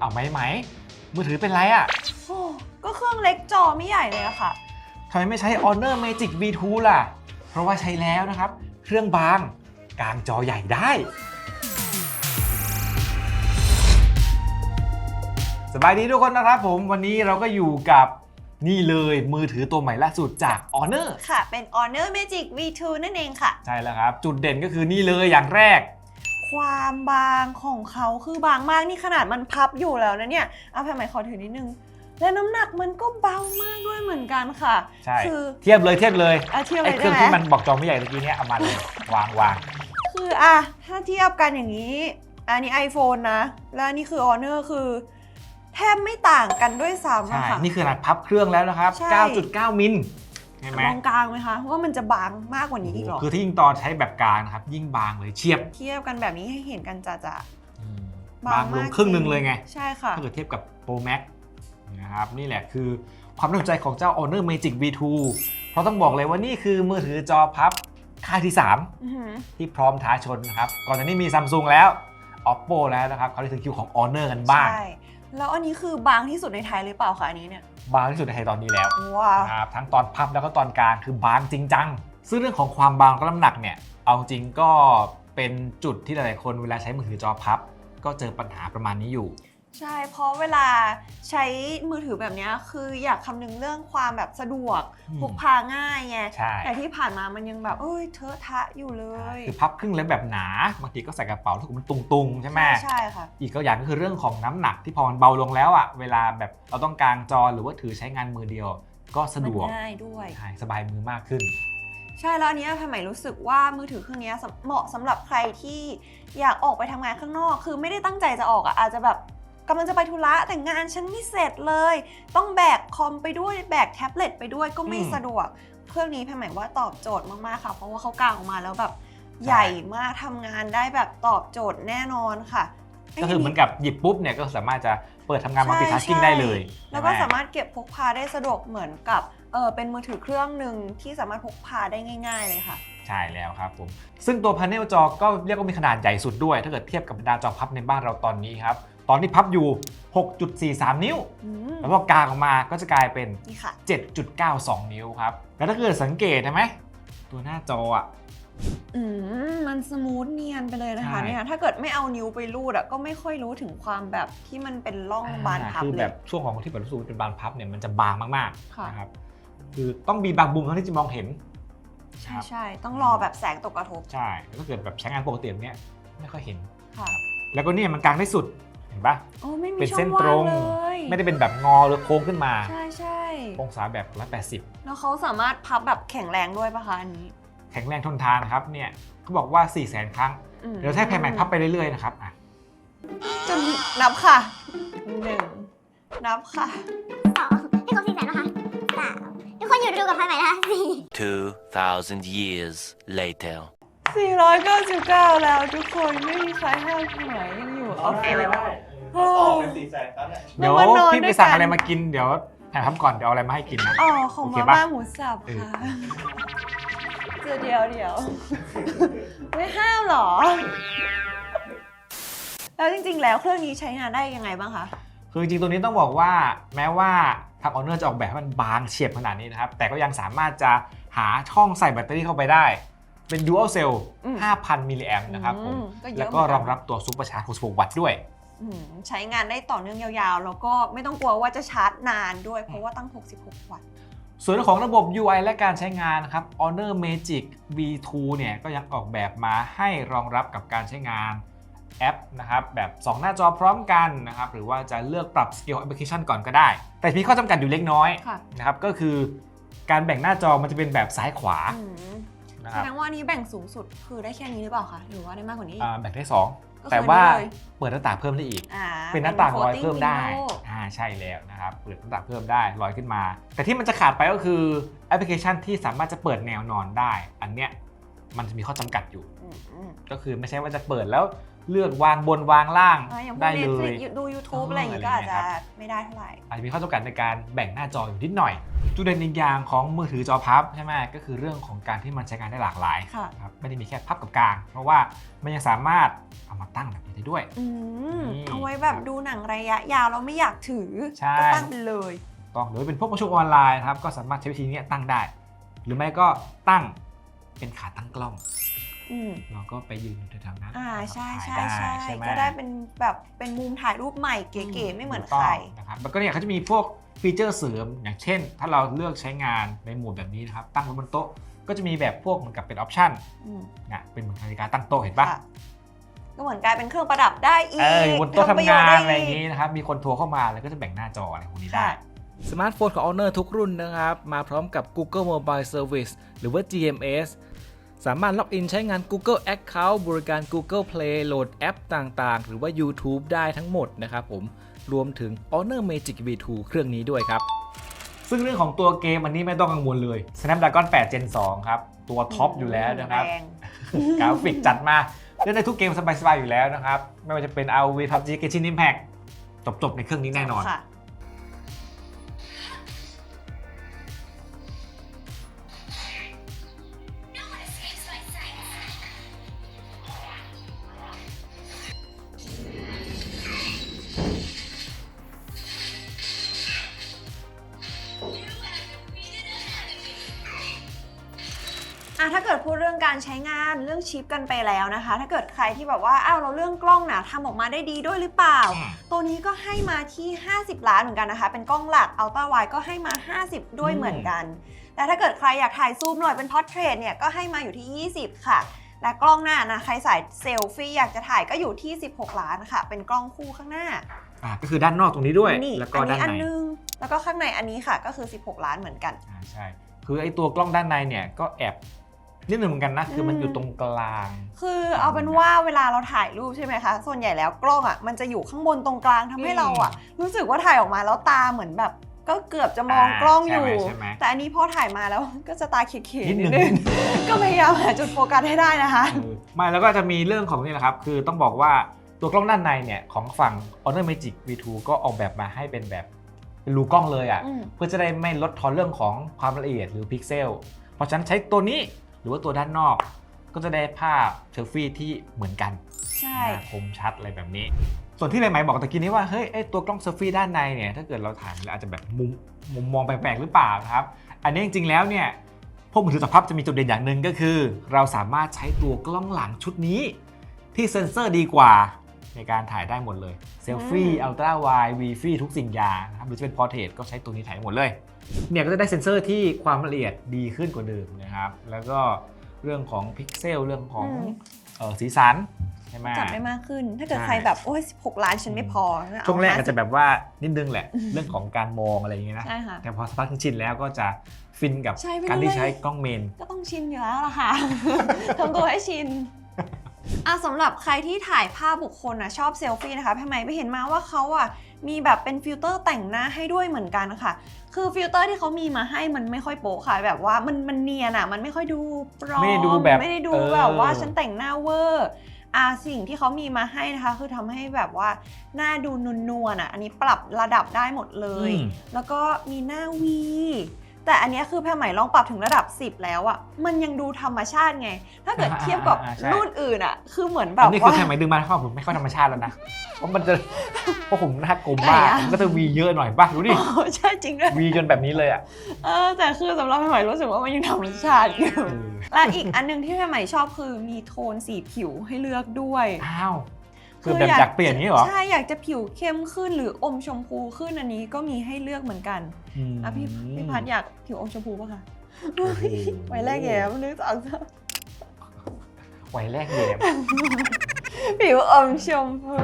เอาไหมไหม มือถือเป็นไรอะ่ะโอ้ก็เครื่องเล็กจอไม่ใหญ่เลยอะค่ะ ทำไมไม่ใช้ Honor Magic V2 ล่ะ เพราะว่าใช้แล้วนะครับ เครื่องบาง กลางจอใหญ่ได้ สบายดีทุกคนนะครับผม วันนี้เราก็อยู่กับนี่เลยมือถือตัวใหม่ล่าสุดจาก Honor ค่ะ เป็น Honor Magic V2 นั่นเองค่ะ ใช่แล้วครับ จุดเด่นก็คือนี่เลยอย่างแรก ความบางของเขาคือบางมากนี่ขนาดมันพับอยู่แล้วนะเนี่ยเอาแผ่นใหม่ขอถือนิดนึง และน้ำหนักมันก็เบามากด้วยเหมือนกันค่ะ ใช่ คือเทียบเลยเทียบเลยอะเทียบเลไอ้ยเครื่ได้องไหม ที่มันบอกจอไม่ใหญ่เมื่อกี้เนี้ยเอามาเลยวางวางคืออะถ้าเทียบกันอย่างนี้ อันนี้ iPhone นะ แล้วอันนี่คือ Honor คือ แทบไม่ต่างกันด้วยซ้ำใช่ อะค่ะ นี่คือขนาดพับเครื่องแล้วนะครับ ใช่ 9.9 มิล เห็นไหมมองกลางไหมคะว่ามันจะบางมากกว่านี้อีกเหรอคือที่ยิ่งตอนใช้แบบกลางนะครับ ยิ่งบางเลยเฉียบเทียบกันแบบนี้ให้เห็นกันจะจะบางลงครึ่งหนึ่งเลยไง ใช่ค่ะถ้าเกิดเทียบกับ Pro Max นะครับนี่แหละคือความน่าสนใจของเจ้า Honor Magic V2 เพราะต้องบอกเลยว่านี่คือมือถือจอพับค่ายที่อือหือ3ที่พร้อมท้าชนนะครับ ก่อนหน้านี้มี Samsung แล้ว Oppo แล้วนะครับเขาเลยถึงคิวของ Honor กันบ้าง ใช่ แล้วอันนี้คือบางที่สุดในไทยหรือเปล่าคะอันนี้เนี่ย บางที่สุดในไทยตอนนี้แล้วว้าวนะครับทั้งตอนพับแล้วก็ตอนกลางคือบางจริงจังซึ่งเรื่องของความบางและน้ำหนักเนี่ยเอาจริงก็เป็นจุดที่หลายๆคนเวลาใช้มือถือจอพับ ก็เจอปัญหาประมาณนี้อยู่ ใช่ เพราะเวลาใช้มือถือแบบเนี้ยคืออยากคำนึงเรื่องความแบบสะดวกอืม พกพาง่ายไง ใช่แต่ที่ผ่านมามันยังแบบเอ้ยเทอะทะอยู่เลยคือพับครึ่งแล้วแบบหนาบางทีก็ใส่กระเป๋าแล้วมันตุงๆ ใช่ไหม ใช่ค่ะ อีกก็อย่างก็คือเรื่องของน้ำหนักที่พอมันเบาลงแล้วอะเวลาแบบเราต้องกางจอหรือว่าถือใช้งานมือเดียว ก็สะมันดวกง่ายด้วย ใช่สบายมือมากขึ้น ใช่แล้วอันเนี้ยแพรใหม่รู้สึกว่ามือถือเครื่องเนี้ยสำเหมาะสำหรับใครที่อยากออกไปทำงานข้างนอก คือไม่ได้ตั้งใจจะออกอะอาจจะแบบ กำลังจะไปธุระแต่งานฉันไม่เสร็จเลย ต้องแบกคอมไปด้วยแบกแท็บเล็ตไปด้วยก็ไม่อืม สะดวก เครื่องนี้แพรใหม่ว่าตอบโจทย์มากๆค่ะ เพราะว่าเขากางออกมาแล้วแบบใหญ่มากทำงานได้แบบตอบโจทย์แน่นอนค่ะ ก็คือเหมือนกับหยิบปุ๊บเนี่ยก็สามารถจะเปิดทำงานมัลติทัสกิ้งใช่ ได้เลยแล้วก็ใช่ไห สามารถเก็บพกพาได้สะดวกเหมือนกับเออเป็นมือถือเครื่องหนึ่งที่สามารถพกพาได้ง่าย ๆ เลยค่ะ ใช่แล้วครับผม ซึ่งตัวพาเนลจอก็เรียกว่ามีขนาดใหญ่สุดด้วย ถ้าเกิดเทียบกับบรรดาจอพับในบ้านเราตอนนี้ครับ ตอนนี้พับอยู่ 6.43 นิ้ว อืมแล้วพอกางออกมาก็จะกลายเป็น นี่ค่ะ 7.92 นิ้วครับ แล้วถ้าเกิดสังเกตใช่ไหมตัวหน้าจออะ อืมมันสมูทเนียนไปเลยนะคะใช่ เนี่ยถ้าเกิดไม่เอานิ้วไปรูดอะก็ไม่ค่อยรู้ถึงความแบบที่มันเป็นร่องบานพับคือเลแบย บช่วงของที่แบบรู้สึกว่าเป็นบานพับเนี่ยมันจะบางมากค่ะ ๆนะครับคือต้องมีบางมุมเท่าที่จะมองเห็นใช่ครับใช่ต้องรอแบบแสงตกกระทบใช่แล้วถ้าเกิดแบบใช้งานปกติแบบเนี้ยไม่ค่อยเห็น ค่ะ แล้วก็เนี่ยมันกางได้สุดเห็ นปะโอ้ไม่มีเป็นช่อเส้นงว่าตรงงเลยไม่ได้เป็นแบบงอหรือโค้งขึ้นมา ใช่ใช่องศาแบบ 180 แล้วเขาสามารถพับแบบแข็งแรงด้วยปะคะอันนี้ แข็งแรงทนทานครับเนี่ยเขาบอกว่า 4 0 0 0 0 0 ครั้งอืมเดี๋ยวถ้าแผ่นใหม่พับไปเรื่อยๆนะครับอะจนนับค่ะหนึ่งนับค่ะสองให้ครบสี่แสนนะคะสามทุกคนอยู่ดูกับพันใหม่นะคะสี่2,000 years later. 499 แล้วทุกคนไม่มีใครห้ามที่ไหนยังอยู่ออฟฟิศ ออกเป็นสี่แสนครับเนี่ยเดี๋ยวพี่ไปสั่งอะไรมากินเดี๋ยวแผ่นพับก่อนเดี๋ยวเอาอะไรมาให้กินนะ อ๋อของโอเคมาปะ ม่าหมูสับค่ะเดี๋ยวเดี๋ยวเดียว ไม่ห้ามหรอ แล้วจริงๆ แล้วเครื่องนี้ใช้งานได้ยังไงบ้างคะ คือจริงๆ ตัวนี้ต้องบอกว่าแม้ว่าทางออเนอร์จะออกแบบให้มันบางเฉียบขนาดนี้นะครับ แต่ก็ยังสามารถจะหาช่องใส่แบตเตอรี่เข้าไปได้ เป็น Dual Cell อืม 5,000 มิลลิแอมนะครับผม อืมก็เยอะแล้วก็เหมือนกันรองรับตัวซุปเปอร์ชาร์จ 66 วัตต์ด้วย ใช้งานได้ต่อเนื่องยาวๆ แล้วก็ไม่ต้องกลัวว่าจะชาร์จนานด้วยเพราะว่าตั้ง 66 วัตต์ส่วนของระบบ UI และการใช้งานนะครับ Honor Magic V2 เนี่ยก็ยังออกแบบมาให้รองรับกับการใช้งานแอปนะครับแบบ 2 หน้าจอพร้อมกันนะครับหรือว่าจะเลือกปรับ Scale Application ก่อนก็ได้ แต่มีข้อจำกัดอยู่เล็กน้อยค่ะนะครับก็คือการแบ่งหน้าจอมันจะเป็นแบบซ้ายขวาอืมนะแสครับดงว่านี้แบ่งสูงสุดคือได้แค่นี้หรือเปล่าคะหรือว่าได้มากกว่านี้อ่าแบ่งได้ ก็2คือแต่ว่านี่เลย เปิดหน้าต่างเพิ่มได้อีก อ่าเป็นหน้าต่างลอย floating เพิ่มได้ window อ่าใช่แล้วนะครับเปิดหน้าต่างเพิ่มได้ลอยขึ้นมา แต่ที่มันจะขาดไปก็คือแอปพลิเคชันที่สามารถจะเปิดแนวนอนได้ อันเนี้ยมันจะมีข้อจำกัดอยู่ อืมอืม ก็คือไม่ใช่ว่าจะเปิดแล้ว เลือกวางบนวางล่างอ่าอย่างพวได้กเล Netflix ยดู YouTube เอออะไรอย่างงี้ก็อะไรอาจอย่างจะเงี้ยครับไม่ได้เท่าไหร่ อาจจะมีข้อจำกัดในการแบ่งหน้าจออยู่นิดหน่อย จุดเด่นอีกอย่างของมือถือจอพับใช่ไหมก็คือเรื่องของการที่มันใช้งานได้หลากหลายค่ะ ครับไม่ได้มีแค่พับกับกลาง เพราะว่ามันยังสามารถเอามาตั้งแบบนี้ได้ด้วย อืมนี่เอาไว้แบบดูหนังระยะยาวเราไม่อยากถือ ใช่ ก็ตั้งไปเลย ต้องหรือเป็นพวกประชุมออนไลน์นะครับก็สามารถใช้วิธีนี้ตั้งได้ หรือไม่ก็ตั้งเป็นขาตั้งกล้อง อืม เราก็ไปยืนอยู่แถวๆนั้นอ่าใช่ถ่ายใช่ได้ใช่ใช่ไหม ก็ได้เป็นแบบเป็นมุมถ่ายรูปใหม่เก๋ๆไม่เหมือนถูกใคต้รงนะครับแล้วก็เนี่ยเขาจะมีพวกฟีเจอร์เสริมอย่างเช่น ถ้าเราเลือกใช้งานในโหมดแบบนี้นะครับ ตั้งไว้บนโต๊ะก็จะมีแบบพวกเหมือนกับเป็นออปชั่นอืมนะเป็นเหมือนนาฬิกาตั้งโต๊ะเห็นปะค่ะก็เหมือนกลายเป็นเครื่องประดับได้อีกเออบนโต๊ะประทำโยชงาน์นได้อะไรอย่างนี้ นะครับ มีคนโทรเข้ามาแล้วก็จะแบ่งหน้าจออะไรพวกนี้ได้ ค่ะ สมาร์ทโฟนของ Honor ทุกรุ่นนะครับ มาพร้อมกับ Google Mobile Service หรือว่า GMS สามารถล็อกอินใช้งาน Google Account บริการ Google Play โหลดแอปต่างๆ หรือว่า YouTube ได้ทั้งหมดนะครับผม รวมถึง Honor Magic V2 เครื่องนี้ด้วยครับ ซึ่งเรื่องของตัวเกมอันนี้ไม่ต้องกังวลเลย Snapdragon 8 Gen 2 ครับ ตัวท็อปอยู่แล้วนะครับแรงกราฟิกจัดมา เล่นได้ทุกเกมสบายๆอยู่แล้วนะครับ ไม่ว่าจะเป็น ROV PUBG Genshin Impact จบๆในเครื่องนี้แน่นอน อะถ้าเกิดพูดเรื่องการใช้งานเรื่องชิปกันไปแล้วนะคะ ถ้าเกิดใครที่แบบว่าอ้าวเราเรื่องกล้องนะทำออกมาได้ดีด้วยหรือเปล่า อืม ตัวนี้ก็ให้มาที่ 50 ล้านเหมือนกันนะคะ เป็นกล้องหลักอัลตร้าไวก็ให้มา 50 ด้วยอืมเหมือนกัน แต่ถ้าเกิดใครอยากถ่ายซูมหน่อยเป็นพอร์เทรตเนี่ยก็ให้มาอยู่ที่ 20 ค่ะ และกล้องหน้านะใครสายเซลฟี่อยากจะถ่ายก็อยู่ที่ 16 ล้านค่ะ เป็นกล้องคู่ข้างหน้า อ่าก็คือด้านนอกตรงนี้ด้วย นี่แล้วก็อันด้านี้นอันในนึง แล้วก็ข้างในอันนี้ค่ะก็คือ 16 ล้านเหมือนกัน อ่าใช่ คือไอ้ตัวกล้องด้านในเนี่ยก็แอบ นิดหนึ่งเหมือนกันนะ คือมันอยู่ตรงกลาง คือเอาเป็นว่าเวลาเราถ่ายรูปใช่ไหมคะ ส่วนใหญ่แล้วกล้องอะมันจะอยู่ข้างบนตรงกลางทำให้เราอะ รู้สึกว่าถ่ายออกมาแล้วตาเหมือนแบบก็เกือบจะมองอ่ากล้องอยู่ใช่ไหมใช่ไหมแต่อันนี้พอถ่ายมาแล้วก็จะตาเขียวๆนิดหนึ่งก็พยายามหาจุดโฟกัสให้ได้นะคะเออไม่แล้วก็จะมีเรื่องของนี่แหละครับ คือต้องบอกว่าตัวกล้องด้านในเนี่ยของฝั่ง Honor Magic V2 ก็ออกแบบมาให้เป็นแบบเป็นรูกล้องเลยอะ่ะอืมเพื่อจะได้ไม่ลดทอนเรื่องของความละเอียดหรือพิกเซล เพราะฉะนั้นใช้ตัวนี้ หรือว่าตัวด้านนอก ก็จะได้ภาพเซลฟี่ที่เหมือนกันใช่อ่าคมชัดอะไรแบบนี้ ส่วนที่ใหม่ๆบอกตะกี้นี้ว่าเฮ้ยไอตัวกล้องเซลฟี่ด้านในเนี่ยถ้าเกิดเราถ่ายแล้วอาจจะแบบมุมมุมมองแปลกๆหรือเปล่านะครับ อันนี้จริงๆแล้วเนี่ยพวกมือถือสัมผัสจะมีจุดเด่นอย่างหนึ่งก็คือ เราสามารถใช้ตัวกล้องหลังชุดนี้ ที่เซ็นเซอร์ดีกว่าในการถ่ายได้หมดเลยเซลฟี่อัลตร้าไววีฟีทุกสิ่งอย่างนะครับหรือจะเป็นพอร์เทรตก็ใช้ตัวนี้ถ่ายหมดเลย เนี่ยก็จะได้เซ็นเซอร์ที่ความละเอียดดีขึ้นกว่าเดิมนะครับ แล้วก็เรื่องของพิกเซลเรื่องของอืม เอ่อสีสันใช่ไหม จับได้มากขึ้น ถ้าเกิดใช่ ใครแบบ โอ้ย16 ล้านฉันไม่พอเอาช่วงแรกอาจจะ50แบบว่านิดนึงแหละ เรื่องของการมองอะไรอย่างเงี้ยนะ ใช่ค่ะ แต่พอสักพักชินแล้วก็จะฟินกับใช่ไปการที่เรื่อยใช้กล้องเมน ก็ต้องชินอยู่แล้วล่ะค่ะ ทำตัวให้ชิน อะสำหรับใครที่ถ่ายภาพบุคคลนะชอบเซลฟี่นะคะพี่ไหมไปเห็นมาว่าเขาอะมีแบบเป็นฟิลเตอร์แต่งหน้าให้ด้วยเหมือนกันค่ะ คือฟิลเตอร์ที่เขามีมาให้มันไม่ค่อยโป๊ะค่ะ แบบว่ามันมันเนียนอะ มันไม่ค่อยดูปลอมไม่ได้ดูแบบไม่ได้ดูเออ แบบว่าฉันแต่งหน้าเวอร์อะสิ่งที่เขามีมาให้นะคะ คือทำให้แบบว่าหน้าดูนวลๆอะอันนี้ปรับระดับได้หมดเลย อืม แล้วก็มีหน้าวี แต่อันเนี้ยคือแพรใหม่ลองปรับถึงระดับ 10 แล้วอะมันยังดูธรรมชาติไง ถ้าเกิดเทียบกับอ่าๆๆใช่รุ่นอื่นอะคือเหมือนแบอับนนี้คือว่าแค่หมายดึงมาเข้าผมไม่ค่อยธรรมชาติแล้วนะเพราะมันจะเพราะผมหน้ากลมมากไหนอะผมก็จะวีเยอะหน่อยป่ะดูดิโอ้ใช่จริงด้วยวีจนแบบนี้เลยอะเออแต่คือสำหรับแพรใหม่รู้สึกว่ามันยังธรรมชาติอยู่เออและอีกอันหนึงที่แพรใหม่ชอบคือมีโทนสีผิวให้เลือกด้วยอ้าว คือแบบอยากเปลี่ยนอย่างนี้เหรอ ใช่ อยากจะผิวเข้มขึ้นหรืออมชมพูขึ้นอันนี้ก็มีให้เลือกเหมือนกันมอะพี่พี่พัดอยากผิวอมชมพูป่ะคะโอ้โหไว้แรกแย้มนึกสองสามไว้แรกเยมผิวอมชมพู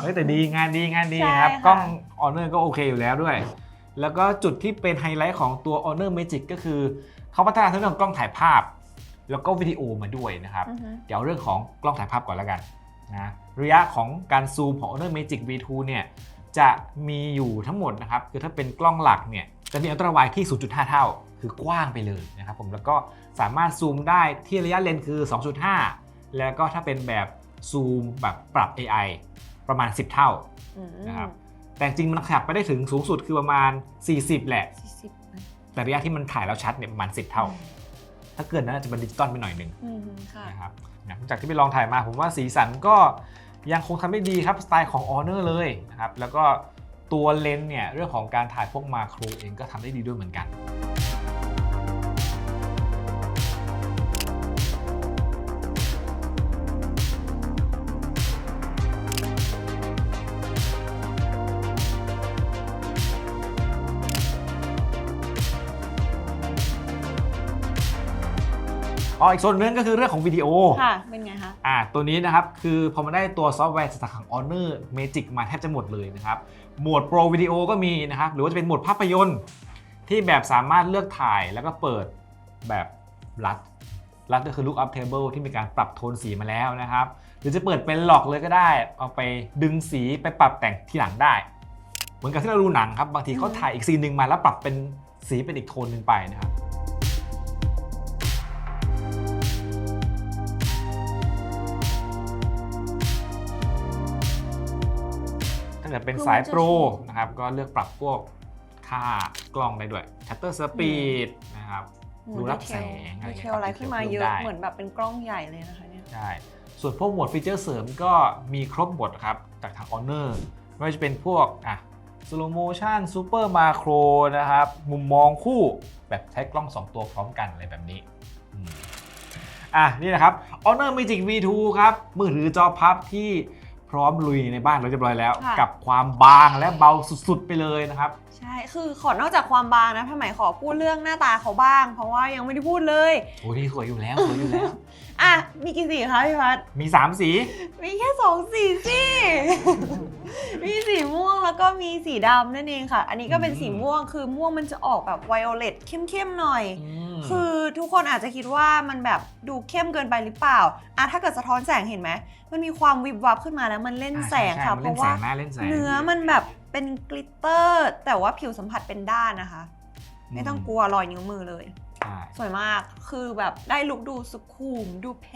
เฮ้ยแต่ดีงานดีงานดีใช่ครับค่ะกล้อง Honor ก็โอเคอยู่แล้วด้วย แล้วก็จุดที่เป็นไฮไลท์ของตัว Honor Magic ก็คือเขาพัฒนาทั้งเรื่องของกล้องถ่ายภาพ แล้วก็วิดีโอมาด้วยนะครับอือฮึเดี๋ยวเรื่องของกล้องถ่ายภาพก่อนแล้วกัน นะระยะของการซูมของ Honor Magic V2 เนี่ยจะมีอยู่ทั้งหมดนะครับ คือถ้าเป็นกล้องหลักเนี่ยจะมีอัลตร้าไวที่ 0.5 เท่า คือกว้างไปเลยนะครับผมแล้วก็สามารถซูมได้ที่ระยะเลนส์คือ 2.5 แล้วก็ถ้าเป็นแบบซูมแบบปรับ AI ประมาณ 10 เท่าอืมนะครับแต่จริงๆมันขยับไปได้ถึงสูงสุดคือประมาณ 40 แหละสี่สิบนะแต่ระยะที่มันถ่ายแล้วชัดเนี่ยประมาณ 10 เท่า ถ้าเกินนั้นอาจจะเป็นดิจิตอลไปหน่อยหนึ่งอืมค่ะนะครับหลัง จากที่ไปลองถ่ายมาผมว่าสีสันก็ยังคงทำได้ดีครับสไตล์ของ Honor เลยนะครับแล้วก็ตัวเลนส์เนี่ยเรื่องของการถ่ายพวกมาโครเองก็ทำได้ดีด้วยเหมือนกัน อ๋ออีกส่วนหนึงก็คือเรื่องของวิดีโอ ค่ะ เป็นไงคะ อ่าตัวนี้นะครับ คือพอมาได้ตัวซอฟต์แวร์จากของ Honor Magic มาแทบจะหมดเลยนะครับ โหมด Pro Video ก็มีนะครับ หรือว่าจะเป็นโหมดภาพยนตร์ ที่แบบสามารถเลือกถ่ายแล้วก็เปิดแบบรัด รัดก็คือ Look Up Table ที่มีการปรับโทนสีมาแล้วนะครับ หรือจะเปิดเป็นหลอกเลยก็ได้ เอาไปดึงสีไปปรับแต่งทีหลังได้ เหมือนกับที่เราดูหนังครับ บางทีเขาถ่ายอีกซีนหนึ่งมาแล้วปรับเป็นสีเป็นอีกโทนหนึ่งไปนะครับ ถ้าเกิดเป็นสายโปรนะครับ ก็เลือกปรับพวกค่ากล้องได้ด้วย shutter speed นะครับดูรับแสงอะไรดีเงี้เทยลอะไรขึ้นมาเยอะได้เหมือนแบบเป็นกล้องใหญ่เลยนะคะเนี่ยใช่ส่วนพวกโหมดฟีเจอร์เสริมก็มีครบหมดครับ จากทาง Honor ไม่ว่าจะเป็นพวกอะ slow motion super macro นะครับ มุมมองคู่แบบใช้กล้อง 2 ตัวพร้อมกันอะไรแบบนี้อืมอะนี่นะครับ Honor Magic V2 ครับ มือถือจอพับที่พ ร้อมลุยในบ้านเราเรียบร้อยแล้ว ค่ะ กับความบางและเบาสุดๆไปเลยนะครับ ใช่ คือขอนอกจากความบางนะพี่ใหม่ขอพูดเรื่องหน้าตาเขาบ้าง เพราะว่ายังไม่ได้พูดเลย โอ้ยนี่สวยอยู่แล้วสวยอยู่แล้ว อะ มีกี่สีคะพี่พัด มี 3 สี มีแค่สองสีสิ มีสีม่วงแล้วก็มีสีดำนั่นเองค่ะ อันนี้ก็เป็นสีม่วง คือม่วงมันจะออกแบบไวโอเลตเข้มๆหน่อยมคือทุกคนอาจจะคิดว่ามันแบบดูเข้มเกินไปหรือเปล่า อะถ้าเกิดสะท้อนแสงเห็นไหม มันมีความวิบวับขึ้นมาแล้วมันเล่นแสงใช่ค่ะใช่เพมันราะว่าเล่นแสงนะเล่นแสงเนื้อมันแบบ เป็นกลิตเตอร์ แต่ว่าผิวสัมผัสเป็นด้านนะคะ ไม่ต้องกลัวรอยนิ้วมือเลย ใช่สวยมากคือแบบได้ลุคดูสุขุมดูแพ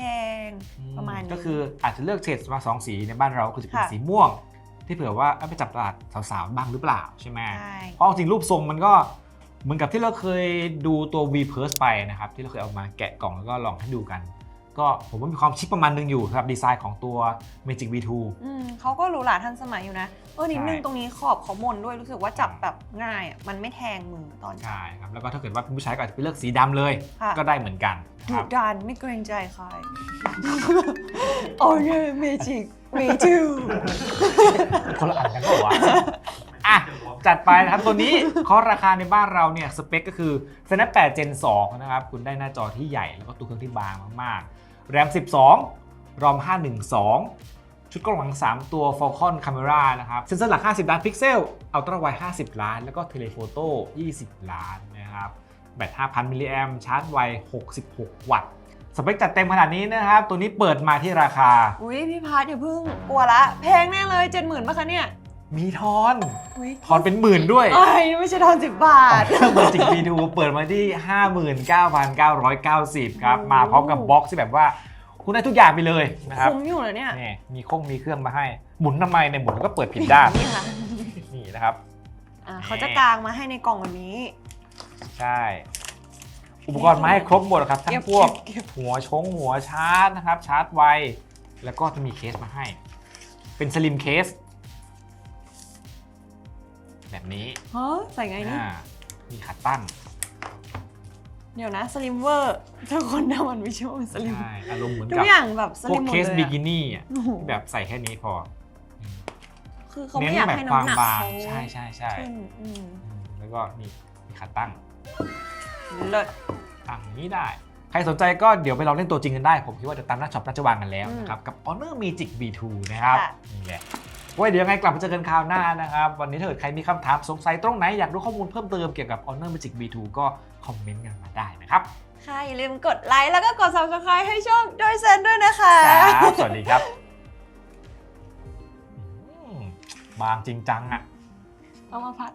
งประมาณนี้ ก็คืออาจจะเลือกเฉดมาสองสีในบ้านเราคือจะเป็นค่ะ สีม่วง ที่เผื่อว่าเอาไปจับตลาดสาวๆบ้างหรือเปล่าใช่ไหม ใช่เพราะจริงๆรูปทรงมันก็เหมือนกับที่เราเคยดูตัว V p u r s e ไปนะครับ ที่เราเคยเอามาแกะกล่องแล้วก็ลองให้ดูกัน ก็ผมว่ามีความชิคประมาณนึงอยู่สำหรับดีไซน์ของตัว Magic V2 อืมเขาก็หรูหราทันสมัยอยู่นะ เออนิดนึงใช่ตรงนี้ขอบเขามนด้วยรู้สึกว่าจับแบบง่ายอะมันไม่แทงมือตอนจับ ใช่ครับ แล้วก็ถ้าเกิดว่าเป็นผู้ชายก็อาจจะไปเลือกสีดำเลย ค่ะ ก็ได้เหมือนกันนะดุครับ ดันไม่เกรงใจใคร โอ้ยเมจิกมีทูคนละอันกันเปล่าวะอะ ตัวนี้คอราคาในบ้านเราเนี่ย สเปคก็คือ Snapdragon 8 Gen 2 นะครับ คุณได้หน้าจอที่ใหญ่ แล้วก็ตัวเครื่องที่บางมากๆแรม12รอม512 ชุดกล้องหลัง 3 ตัว Falcon Camera นะครับ เซนเซอร์หลัก 50 ล้านพิกเซลอัลตร้าไว50 ล้าน แล้วก็เทเลโฟโต้20 ล้านนะครับ แบต 5,000 มิลลิแอมชาร์จไว 66 วัตต์สเปคจัดเต็มขนาดนี้นะครับ ตัวนี้เปิดมาที่ราคา อุ้ยพี่พัทอย่าเพิ่งกลัวละ แพงแน่เลยเจ็ดหมื่นป่ะคะเนี่ย มีทอนอุ้ยทอนเป็นหมื่นด้วยเอ้ยไม่ใช่ทอนสิบบาทเบอร์จิกวีดูเปิดมาที่ 59,990 ครับ มาพร้อมกับบ็อกซ์ที่แบบว่า คุณได้ทุกอย่างไปเลยนะครับคุ้มอยู่เหรอเนี่ย นี่มีคงมีเครื่องมาให้ หมุนทำไมในยหมุนแล้วก็เปิดผิดด้าน นี่ค่ะนี่นะครับ อะเขาจะกางมาให้ในกล่องแบบนี้ ใช่ อุปกรณ์มาให้ครบหมดครับ ทั้เก็งบพวกเก็บ หัวชงหัวชาร์จนะครับ ชาร์จไว แล้วก็จะมีเคสมาให้ เป็นสลิมเคส แบบนี้ฮะใส่ไงนี่ อ่ามีขาตั้งเดี๋ยวนะสลิมเวอร์ทุกคนนะมันไม่ใช่ว่าสลิมใช่อารมณ์เหมือนทุกับกอย่างแบบสพวลิกมหมดเคสเลยบิอะกินี่อะโอ้โหที่แบบใส่แค่นี้พอคือเขาเน้ไม่นอยากแบบให้ความน้ำหนักบางเขาใช่ใช่ใช่ขึ้นอืมอืมแล้วก็นี่มีขาตั้ง เลิศ ตั้งอย่างนี้ได้ ใครสนใจก็เดี๋ยวไปลองเล่นตัวจริงกันได้ ผมคิดว่าจะตามหน้าช็อปน่าจะวางกันแล้วนะครับ กับ Honor Magic V2 นะครับ ค่ะ นี่แหละ ไว้เดี๋ยวยังไงกลับมาเจอกันคราวหน้านะครับ วันนี้ถ้าเกิดใครมีคำถามสงสัยตรงไหน อยากรู้ข้อมูลเพิ่มเติมเกี่ยวกับ Honor Magic V2 ก็คอมเมนต์กันมาได้นะครับค่ะอย่าลืมกดไลค์แล้วก็กด subscribe ให้ช่องโดยเซนด้วยนะคะ ครับสวัสดีครับอืมบางจริงจังอะ เอามาพัด